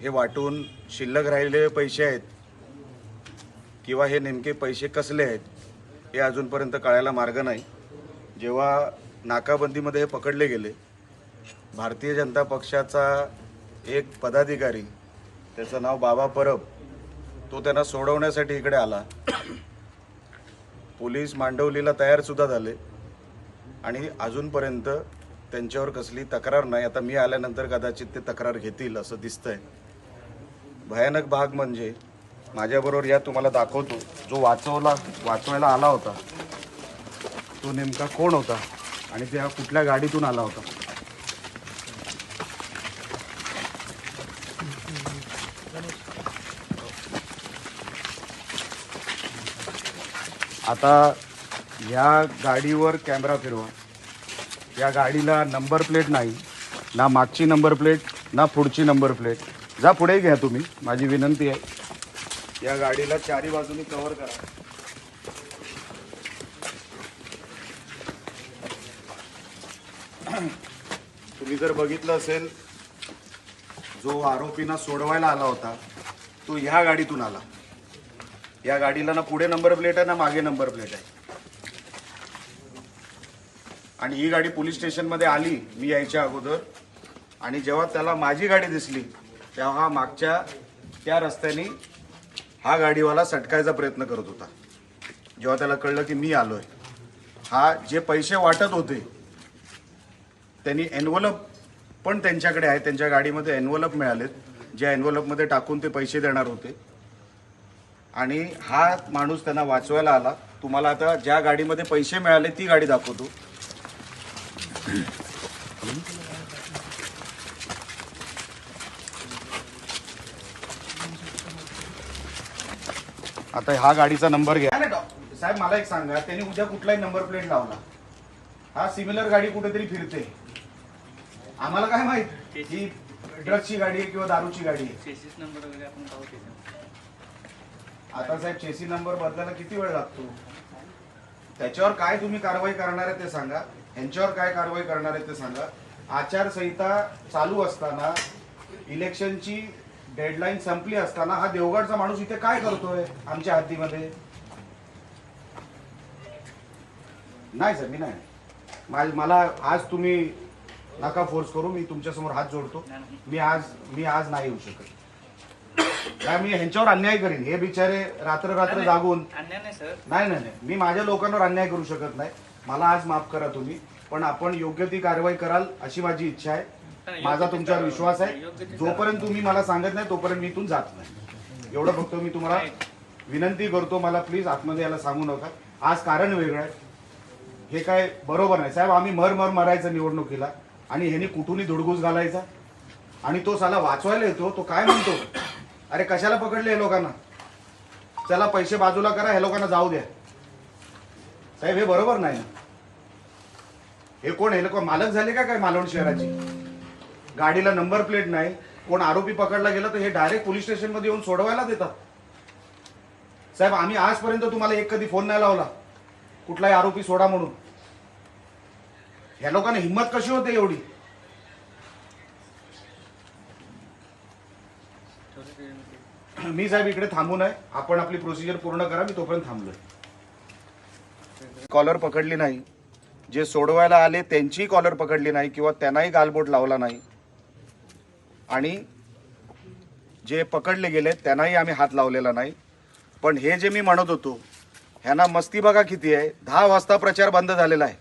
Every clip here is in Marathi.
हे वाटून शिल्लक राहिलेले पैसे आहेत किंवा हे नेमके पैसे कसले आहेत हे अजूनपर्यंत कळायला मार्ग नाही. जेव्हा नाकाबंदीमध्ये हे पकडले गेले भारतीय जनता पक्षाचा एक पदाधिकारी त्याचं नाव बाबा परब तो त्यांना सोडवण्यासाठी इकडे आला. पोलीस मांडवलीला तयारसुद्धा झाले. आणि अजूनपर्यंत त्यांच्यावर कसली तक्रार नाही. आता मी आल्यानंतर कदाचित ते तक्रार घेतील असं दिसतंय. भयानक भाग म्हणजे माझ्याबरोबर या तुम्हाला दाखवतो. जो वाचवला वाचवायला आला होता तो नेमका कोण होता? आणि त्या कुठल्या गाडीतून आला होता? आता या गाडीवर कॅमेरा फिरवा. या गाडीला नंबर प्लेट नाही ना मागची नंबर प्लेट ना पुढची नंबर प्लेट. जा पुढे घ्या तुम्ही. माझी विनंती आहे. या गाडीला चारी बाजूनी कव्हर करा. तुम्ही जर बघितलं असेल जो आरोपींना सोडवायला आला होता तो ह्या गाडीतून आला. या गाडीला ना पुढे नंबर प्लेट आहे ना मागे नंबर प्लेट आहे. आणि ही गाडी पोलीस स्टेशनमध्ये आली मी यायच्या अगोदर. आणि जेव्हा त्याला माझी गाडी दिसली तेव्हा हा मागच्या त्या रस्त्याने हा गाडीवाला सटकायचा प्रयत्न करत होता. जेव्हा त्याला कळलं की मी आलोय. हा जे पैसे वाटत होते त्यांनी एनवलप पण त्यांच्याकडे आहे. त्यांच्या गाडीमध्ये एनवलप मिळालेत. ज्या एनवलपमध्ये टाकून ते पैसे देणार होते. आणि हा माणूस त्यांना वाचवायला आला. तुम्हाला आता ज्या गाडीमध्ये पैसे मिळाले ती गाडी दाखवतो. आता हा गाडीचा नंबर घ्या. साहेब मला एक सांगा त्यांनी उद्या कुठलाही नंबर प्लेट लावला. हा सिमिलर गाडी कुठेतरी फिरते. आम्हाला काय माहीत? ही ड्रग्सची गाडी आहे किंवा दारूची गाडी आहे? चेसिस नंबर वगैरे आपण पाहू आता साहेब चेसी नंबर बदलायला किती वेळ लागतो? त्याच्यावर काय तुम्ही कारवाई करणार आहे ते सांगा. यांच्यावर काय कारवाई करणार आहे ते सांगा. आचारसंहिता चालू असताना इलेक्शनची डेडलाईन संपली असताना हा देवगडचा माणूस इथे काय करतोय आमच्या हद्दीमध्ये? नाही सर मी नाही. मला आज तुम्ही नका फोर्स करू मी तुमच्यासमोर हात जोडतो. मी आज मी आज नाही येऊ शकत. काय मी ह्यांच्यावर अन्याय करीन. हे बिचारे रात्र रात्र जागून अन्याय नाही सर. नाही नाही नाही. मी माझ्या लोकांवर अन्याय करू शकत नाही. मला आज माफ करा तुम्ही पण आपण योग्य ती कारवाई कराल अशी माझी इच्छा आहे. माझा तुमच्यावर विश्वास आहे. जोपर्यंत तुम्ही मला सांगत नाही तोपर्यंत मी इथून जात नाही. एवढं फक्त मी तुम्हाला विनंती करतो मला प्लीज आतमध्ये याला सांगू नका. आज कारण वेगळं आहे. हे काय बरोबर नाही. साहेब आम्ही मर मर मरायचं निवडणुकीला आणि ह्यानी कुठूनही धुडगूस घालायचा. आणि तो साला वाचवायला येतो तो काय म्हणतो? अरे कशाला पकडले हे लोकांना? चला पैसे बाजूला करा हे लोकांना जाऊ द्या. साहेब हे बरोबर नाही ना? हे कोण हे लोक मालक झाले का काय मालवण शहराची? गाडीला नंबर प्लेट नाही कोण आरोपी पकडला गेला तर हे डायरेक्ट पोलीस स्टेशनमध्ये येऊन सोडवायला देतात. साहेब आम्ही आजपर्यंत तुम्हाला एक कधी फोन नाही लावला. कुठलाही आरोपी सोडा म्हणून. ह्या लोकांना हिंमत कशी होते एवढी? मी साहेब इकडे थांबू नये. आपण आपली प्रोसिजर पूर्ण करा मी तोपर्यंत थांबलोय. कॉलर पकडली नाही. जे सोडवायला आले त्यांचीही कॉलर पकडली नाही किंवा त्यांनाही गालबोट लावला नाही. आणि जे पकडले गेले त्यांनाही आम्ही हात लावलेला नाही. पण हे जे मी म्हणत होतो ह्यांना मस्ती बघा किती आहे. दहा वाजता प्रचार बंद झालेला आहे.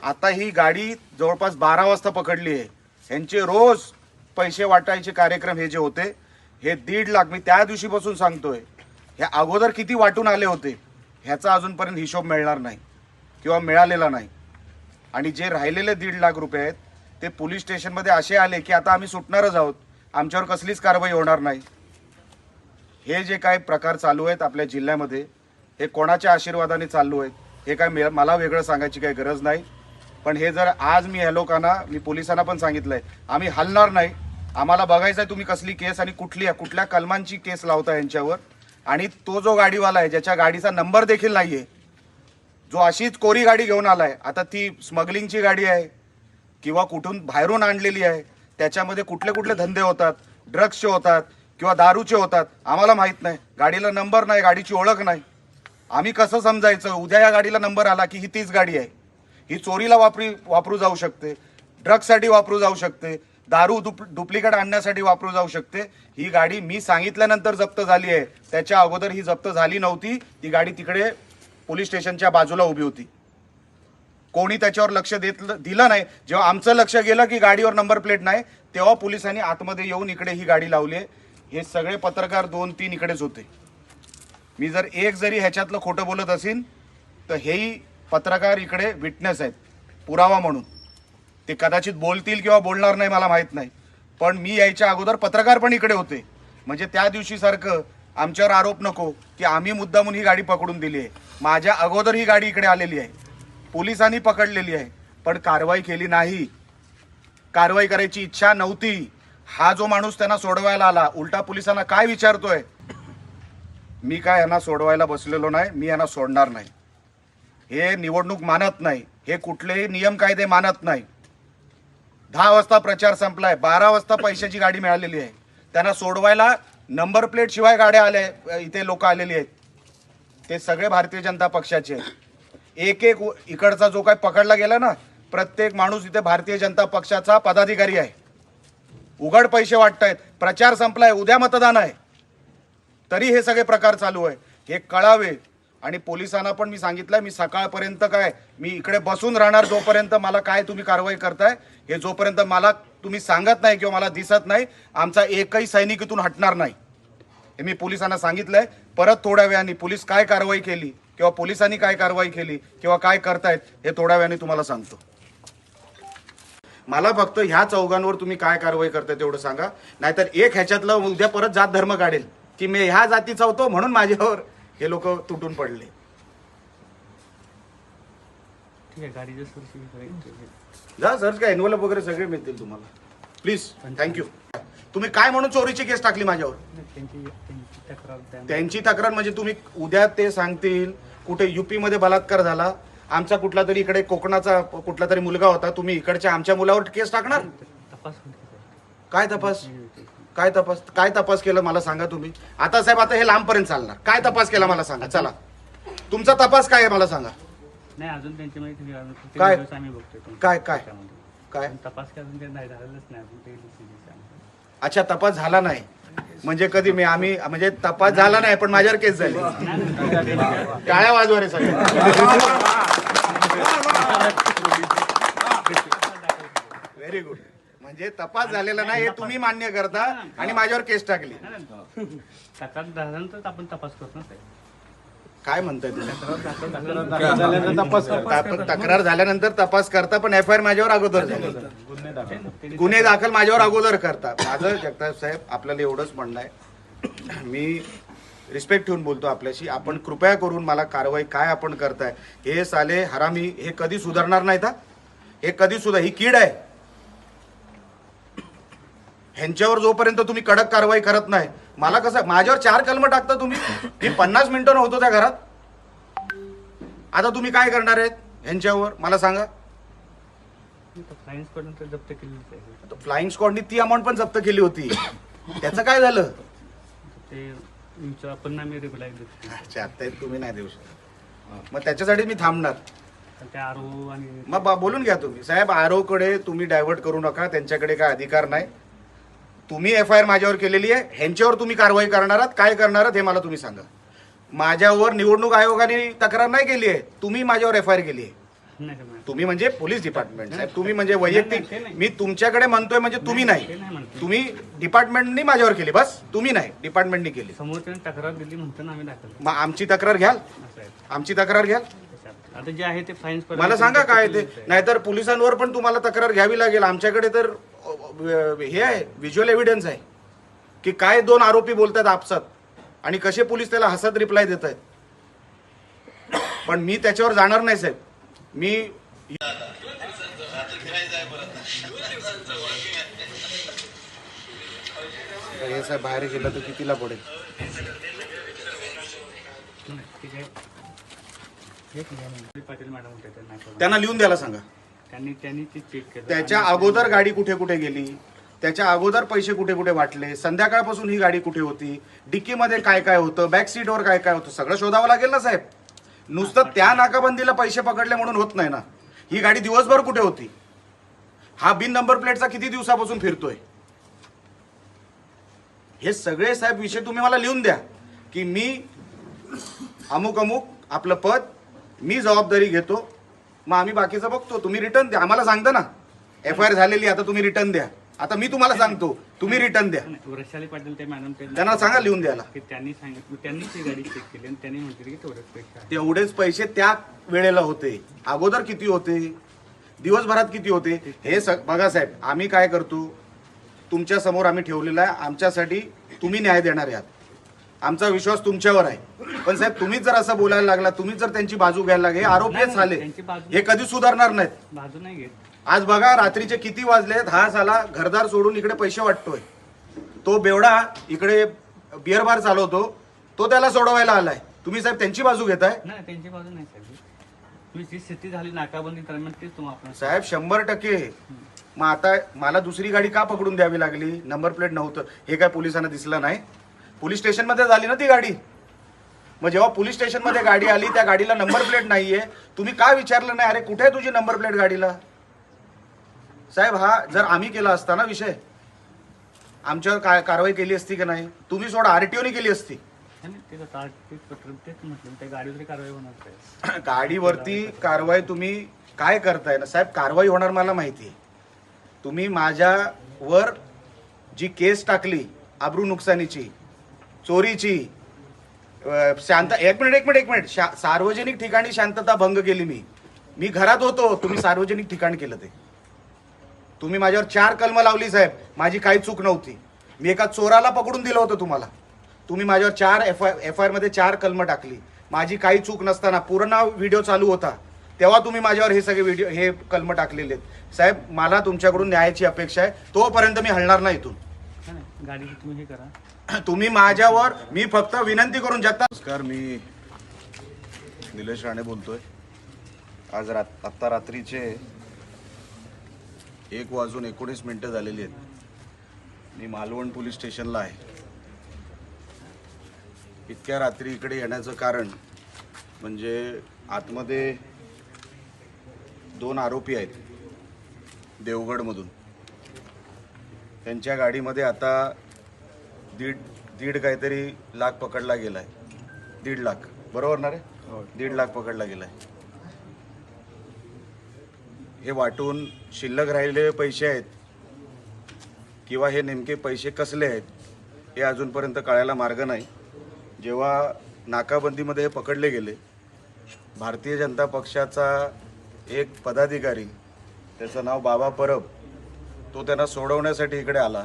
आता ही गाडी जवळपास बारा वाजता पकडली आहे. ह्यांचे रोज पैसे वाटायचे कार्यक्रम हे जे होते हे दीड लाख मी त्या दिवशीपासून सांगतोय. हे अगोदर किती वाटून आले होते ह्याचा अजूनपर्यंत हिशोब मिळणार नाही किंवा मिळालेला नाही. आणि जे राहिलेले दीड लाख रुपये आहेत ते पोलीस स्टेशनमध्ये असे आले की आता आम्ही सुटणारच आहोत. आमच्यावर कसलीच कारवाई होणार नाही. हे जे काय प्रकार चालू आहेत आपल्या जिल्ह्यामध्ये हे कोणाच्या आशीर्वादाने चालू आहेत हे काय मे- मला वेगळं सांगायची काही गरज नाही. पण हे जर आज मी ह्या लोकांना मी पोलिसांना पण सांगितलंय आम्ही हलणार नाही. आम्हाला बघायचं आहे तुम्ही कसली केस आणि कुठली आहे कुठल्या कलमांची केस लावता यांच्यावर. आणि तो जो गाडीवाला आहे ज्याच्या गाडीचा नंबर देखील नाही आहे जो अशीच कोरी गाडी घेऊन आलाय आता ती स्मगलिंगची गाडी आहे किंवा कुठून बाहेरून आणलेली आहे त्याच्यामध्ये कुठले कुठले धंदे होतात ड्रग्सचे होतात किंवा दारूचे होतात आम्हाला माहीत नाही. गाडीला नंबर नाही गाडीची ओळख नाही. आम्ही कसं समजायचं? उद्या या गाडीला नंबर आला की ही तीच गाडी आहे. ही चोरीला वापरी वापरू जाऊ शकते. ड्रग्ससाठी वापरू जाऊ शकते. दारू डुप डुप्लिकेट आणण्यासाठी वापरू जाऊ शकते. ही गाडी मी सांगितल्यानंतर जप्त झाली आहे. त्याच्या अगोदर ही जप्त झाली नव्हती. ती गाडी तिकडे पोलीस स्टेशनच्या बाजूला उभी होती. कोणी त्याच्यावर लक्ष देत दिलं नाही. जेव्हा आमचं लक्ष गेलं की गाडीवर नंबर प्लेट नाही तेव्हा पोलिसांनी आतमध्ये येऊन इकडे ही गाडी लावली आहे. हे सगळे पत्रकार दोन तीन इकडेच होते. मी जर एक जरी ह्याच्यातलं खोटं बोलत असेल तर हेही पत्रकार इकडे विटनेस आहेत. पुरावा म्हणून. ते कदाचित बोलतील किंवा बोलणार नाही मला माहीत नाही. पण मी यायच्या अगोदर पत्रकार पण इकडे होते. म्हणजे त्या दिवशी सारखं आमच्यावर आरोप नको की आम्ही मुद्दामून ही गाडी पकडून दिली आहे. माझ्या अगोदर ही गाडी इकडे आलेली आहे. पोलिसांनी पकडलेली आहे. पण कारवाई केली नाही. कारवाई करायची इच्छा नव्हती. हा जो माणूस त्यांना सोडवायला आला उलटा पोलिसांना काय विचारतोय? मी काय यांना सोडवायला बसलेलो नाही मी यांना सोडणार नाही. हे निवडणूक मानत नाही. हे कुठलेही नियम कायदे मानत नाही. दहा वाजता प्रचार संपलाय बारा वाजता पैशाची गाडी मिळालेली आहे. त्यांना सोडवायला नंबर प्लेट शिवाय गाड्या आल्या इथे लोक आलेली आहेत. ते सगळे भारतीय जनता पक्षाचे आहेत. एक एक व- इकडचा जो काय पकडला गेला ना प्रत्येक माणूस इथे भारतीय जनता पक्षाचा पदाधिकारी आहे. उघड पैसे वाटतायत प्रचार संपलाय उद्या मतदान आहे. तरी हे सगळे प्रकार चालू आहे. हे कळावे. आणि पोलिसांना पण मी सांगितलंय मी सकाळपर्यंत काय मी इकडे बसून राहणार जोपर्यंत मला काय तुम्ही कारवाई करताय हे जोपर्यंत मला तुम्ही सांगत नाही किंवा मला दिसत नाही आमचा एकही सैनिक इथून हटणार नाही. हे मी पोलिसांना सांगितलंय. परत थोड्या वेळाने पोलीस काय कारवाई केली किंवा पोलिसांनी काय कारवाई केली किंवा काय करतायत हे थोड्या वेळाने तुम्हाला सांगतो. मला फक्त ह्या चौघांवर तुम्ही काय कारवाई करताय तेवढं सांगा. नाहीतर एक ह्याच्यातलं उद्या परत जात धर्म काढेल की मी ह्या जातीचा होतो म्हणून माझ्यावर हे लोक तुटून पडले. जा सर काय एनवलप वगैरे सगळे मिळतील तुम्हाला. प्लीज थँक्यू तुम्ही काय म्हणून चोरीची केस टाकली माझ्यावर? त्यांची तक्रार म्हणजे तुम्ही उद्या ते सांगतील. कुठे युपी मध्ये बलात्कार झाला आमचा कुठला तरी इकडे कोकणाचा कुठला तरी मुलगा होता तुम्ही इकडच्या आमच्या मुलावर केस टाकणार? काय तपास? काय तपास? काय तपास केलं मला सांगा तुम्ही? आता साहेब आता हे लांबपर्यंत चालणार. काय तपास केला मला सांगा? चला. तुमचा तपास काय आहे मला सांगा? नाही अजून त्यांची माहिती काय? काय- काय? काय? तपास नाही. अच्छा तपास झाला नाही. म्हणजे कधी मी आम्ही म्हणजे तपास झाला नाही पण माझ्यावर केस झाली. टाळ्या वाजवा रे सगळे. व्हेरी गुड म्हणजे तपास झालेला नाही हे तुम्ही मान्य करता आणि माझ्यावर केस टाकली. आपण तपास करतो ना काय म्हणताय तुम्ही? तप- तक्रार झाल्यानंतर तपास करता पण एफ आय आर माझ्यावर अगोदर झाली. गुन्हे दाखल. माझ्यावर अगोदर करता माझं जगताप साहेब आपल्याला एवढंच म्हणणं आहे. मी रिस्पेक्ट ठेवून बोलतो आपल्याशी. आपण कृपया करून मला कारवाई काय आपण करताय हे साले हरामी हे कधी सुधारणार नाहीत हा? हे कधी सुद्धा ही कीड आहे. ह्यांच्यावर जोपर्यंत तुम्ही कडक कारवाई करत नाही मला कसं माझ्यावर चार कलम टाकता तुम्ही? मी पन्नास मिनिटं नव्हतो त्या घरात. आता तुम्ही काय करणार आहेत ह्यांच्यावर मला सांगा. कडून तर जप्त आहे फ्लाइंग स्क्वॉडनी ती अमाऊंट पण जप्त केली होती. त्याचं काय झालं? ते आपण अच्छा तुम्ही नाही देऊ शकत. मग त्याच्यासाठी मी थांबणार. मग बोलून घ्या तुम्ही. साहेब आरो कडे तुम्ही डायव्हर्ट करू नका. त्यांच्याकडे काय अधिकार नाही. तुम्ही एफ आय आर माझ्यावर केलेली आहे ह्यांच्यावर तुम्ही कारवाई करणार आहात काय करणार आहात हे मला तुम्ही सांगा. माझ्यावर निवडणूक आयोगाने तक्रार नाही केली आहे तुम्ही माझ्यावर एफ आय आर केली आहे. तुम्ही म्हणजे पोलीस डिपार्टमेंट साहेब. तुम्ही म्हणजे वैयक्तिक. मी तुमच्याकडे म्हणतोय म्हणजे तुम्ही नाही तुम्ही डिपार्टमेंटनी माझ्यावर केली बस. तुम्ही नाही डिपार्टमेंटनी केली. तक्रार दिली म्हणतो मग आमची तक्रार घ्याल. आमची तक्रार घ्याल. आता जे आहे ते मला सांगा काय ते. नाहीतर पोलिसांवर पण तुम्हाला तक्रार घ्यावी लागेल. आमच्याकडे तर हे आहे व्हिज्युअल एव्हिडन्स आहे. की काय दोन आरोपी बोलतात आपसात आणि कसे पोलीस त्याला हसत रिप्लाय देत आहेत. पण मी त्याच्यावर जाणार नाही साहेब. मी हे साहेब बाहेर गेलं तर कितीला पडेल. त्यांना लिहून द्यायला सांगा. त्यांनी त्यांनी ते चेक केलं. त्याच्या आणि- अगोदर गाडी कुठे कुठे गेली? त्याच्या अगोदर पैसे कुठे कुठे वाटले? संध्याकाळपासून ही गाडी कुठे होती? डिक्कीमध्ये काय काय होतं? बॅक सीटवर काय काय होतं? सगळं शोधावं लागेल ना साहेब. नुसतं त्या नाकाबंदीला पैसे पकडले म्हणून होत नाही ना. ही गाडी दिवसभर कुठे होती? हा बिन नंबर प्लेटचा किती दिवसापासून फिरतोय? हे सगळे साहेब विषय तुम्ही मला लिहून द्या. की मी अमुक अमुक आपलं पद मी जबाबदारी घेतो मग आम्ही बाकीचं बघतो. तुम्ही रिटर्न द्या. आम्हाला सांगता ना. एफ आय आर झालेली आता तुम्ही रिटर्न द्या. आता मी तुम्हाला सांगतो. तुम्ही रिटर्न द्या. नाही, पाटील ते मॅडम त्यांना सांगा लिहून द्यायला. की त्यांनी सांगितलं त्यांनी ती गाडी चेक केली आणि त्यांनी म्हटलं की तेवढेच पैसे आहे. तेवढेच पैसे त्या वेळेला होते. अगोदर किती होते? दिवसभरात किती होते? हे सग बघा साहेब आम्ही काय करतो? तुमच्यासमोर आम्ही ठेवलेलं आहे. आमच्यासाठी तुम्ही न्याय देणार आहात आमचा विश्वास तुमच्यावर आहे. पण साहेब तुम्हीच जर असं बोलायला लागला तुम्हीच जर त्यांची बाजू घ्यायला लागले हे आरोपीच नाही, झाले. त्यांची बाजू- हे कधी सुधारणार नाहीत. बाजू नाही घेत. आज बघा रात्रीचे किती वाजलेत हा साला घरदार सोडून इकडे पैसे वाटतोय. तो बेवडा इकडे बिअर बार चालवतो. तो त्याला सोडवायला आलाय. तुम्ही साहेब त्यांची बाजू घेताय? नाही त्यांची बाजू नाही साहेब. तुम्ही जी स्थिती झाली नाकाबंदी दरम्यान तेच तुम्हाला आपण साहेब शंभर टक्के. मग आता मला दुसरी गाडी का पकडून द्यावी लागली? नंबर प्लेट नव्हतं. हे काय पोलिसांना दिसलं नाही? पोलीस स्टेशनमध्ये झाली ना ती गाडी? मग जेव्हा पोलीस स्टेशनमध्ये गाडी आली त्या गाडीला नंबर प्लेट नाहीये. तुम्ही का विचारलं नाही? अरे कुठे आहे तुझी नंबर प्लेट गाडीला? साहेब हा जर आम्ही केला असता ना विषय आमच्यावर काय कारवाई केली असती की नाही? तुम्ही सोडा आरटीओने केली असती. गाडीवरती कारवाई तुम्ही काय करताय ना? साहेब कारवाई होणार मला माहिती आहे. तुम्ही माझ्यावर जी केस टाकली आबरू नुकसानीची चोरीची. शांत एक मिनिट एक मिनिट एक मिनिट. शा- सार्वजनिक ठिकाणी शांतता भंग केली मी. मी घरात होतो तुम्ही सार्वजनिक ठिकाण केलं ते. तुम्ही माझ्यावर चार कलम लावली साहेब. माझी काही चूक नव्हती. मी एका चोराला पकडून दिलं होतं तुम्हाला. तुम्ही माझ्यावर चार एफ आय एफ आय आरमध्ये चार कलम टाकली. माझी काही चूक नसताना पूर्ण व्हिडिओ चालू होता. तेव्हा तुम्ही माझ्यावर हे सगळे व्हिडिओ हे कलम टाकलेले आहेत. साहेब मला तुमच्याकडून न्यायाची अपेक्षा आहे. तोपर्यंत मी हलणार नाही इथून. गाडी तुम्ही हे करा. तुम्ही माझ्यावर मी फक्त विनंती करून शकता नमस्कार मी निलेश राणे बोलतोय. आज रात आत्ता रात्रीचे एक वाजून एकोणीस मिनटं झालेली आहेत. मी मालवण पोलीस स्टेशनला आहे. इतक्या रात्री इकडे येण्याचं कारण म्हणजे आतमध्ये दोन आरोपी आहेत देवगडमधून. त्यांच्या गाडीमध्ये आता दीड दीड काहीतरी लाख पकडला गेलाय. दीड लाख. बरोबर ना रे? दीड लाख पकडला गेलाय. हे वाटून शिल्लक राहिलेले पैसे आहेत किंवा हे नेमके पैसे कसले आहेत हे अजूनपर्यंत कळायला मार्ग नाही. जेव्हा नाकाबंदीमध्ये हे पकडले गेले भारतीय जनता पक्षाचा एक पदाधिकारी त्याचं नाव बाबा परब तो त्यांना सोडवण्यासाठी इकडे आला.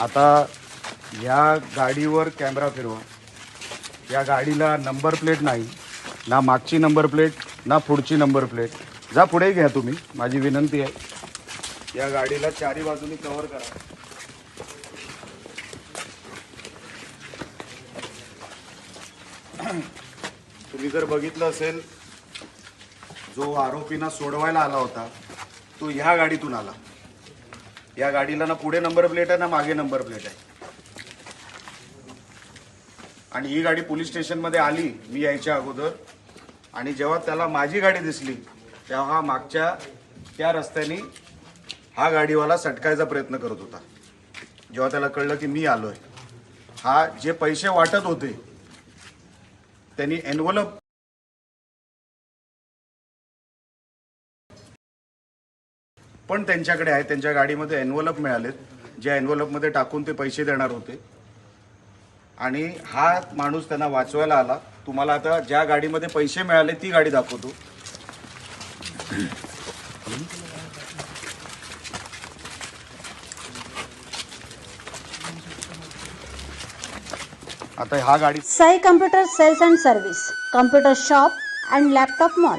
आता या गाडीवर कॅमेरा फिरवा. या गाडीला नंबर प्लेट नाही ना मागची नंबर प्लेट ना पुढची नंबर प्लेट. जा पुढे घ्या तुम्ही माझी विनंती आहे. या गाडीला चारी बाजूनी कव्हर करा. तुम्ही जर बघितलं असेल जो आरोपींना सोडवायला आला होता तो ह्या गाडीतून आला. या गाडीला ना पुढे नंबर प्लेट आहे ना मागे नंबर प्लेट आहे. आणि ही गाडी पोलीस स्टेशनमध्ये आली मी यायच्या अगोदर. आणि जेव्हा त्याला माझी गाडी दिसली तेव्हा हा मागच्या त्या रस्त्याने हा गाडीवाला सटकायचा प्रयत्न करत होता. जेव्हा त्याला कळलं की मी आलोय. हा जे पैसे वाटत होते त्यांनी एनवलप पण त्यांच्याकडे आहे. त्यांच्या गाडीमध्ये एनवलप मिळालेत. ज्या एनवलपमध्ये टाकून ते पैसे देणार होते. आणि हा माणूस त्यांना वाचवायला आला. तुम्हाला आता ज्या गाडीमध्ये पैसे मिळाले ती गाडी दाखवतो. आता हा गाडी Sai computer sales and service computer shop and laptop mall.